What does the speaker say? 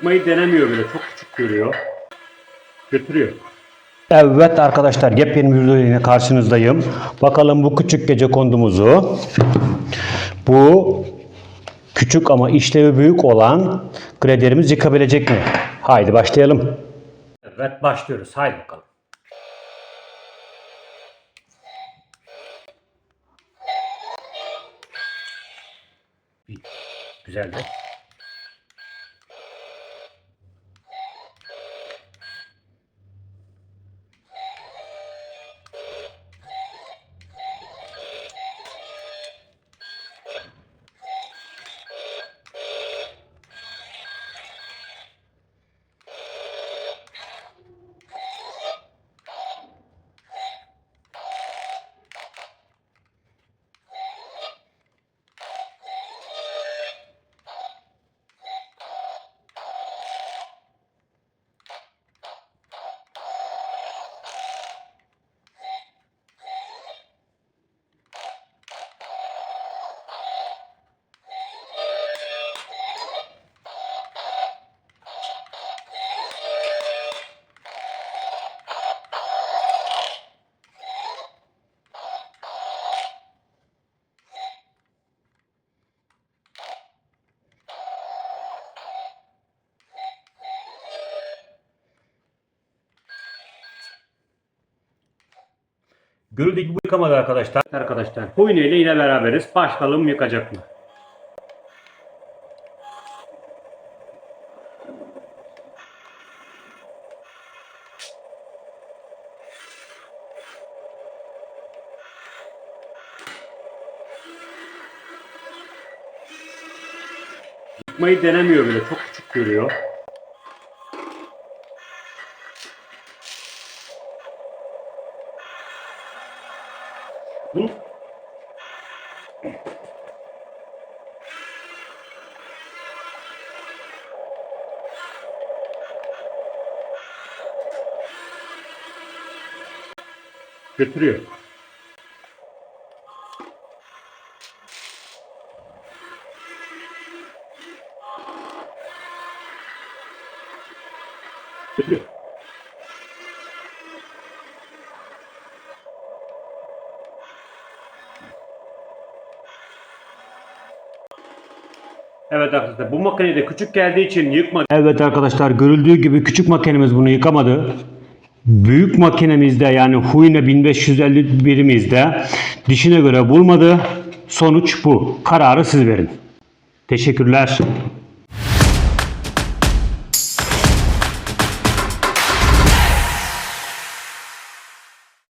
Yıkmayı denemiyor bile. Çok küçük görüyor. Götürüyor. Evet arkadaşlar yepyeni bir video yine karşınızdayım. Bakalım bu küçük gece kondumuzu bu küçük ama işlevi büyük olan graderimiz yıkabilecek mi? Haydi başlayalım. Evet başlıyoruz. Haydi bakalım. Güzeldi. Görüldüğü bu yıkamadı arkadaşlar. Arkadaşlar Huyne ile yine beraberiz. Başlayalım yıkacak mı? Yıkmayı denemiyor bile. Çok küçük görüyor. Götürüyor. Götürüyor. Evet arkadaşlar bu makine de küçük geldiği için yıkmadı. Evet arkadaşlar görüldüğü gibi küçük makinemiz bunu yıkamadı. Büyük makinemizde yani Huyne 1550 birimizde dişine göre bulmadı. Sonuç bu. Kararı siz verin. Teşekkürler.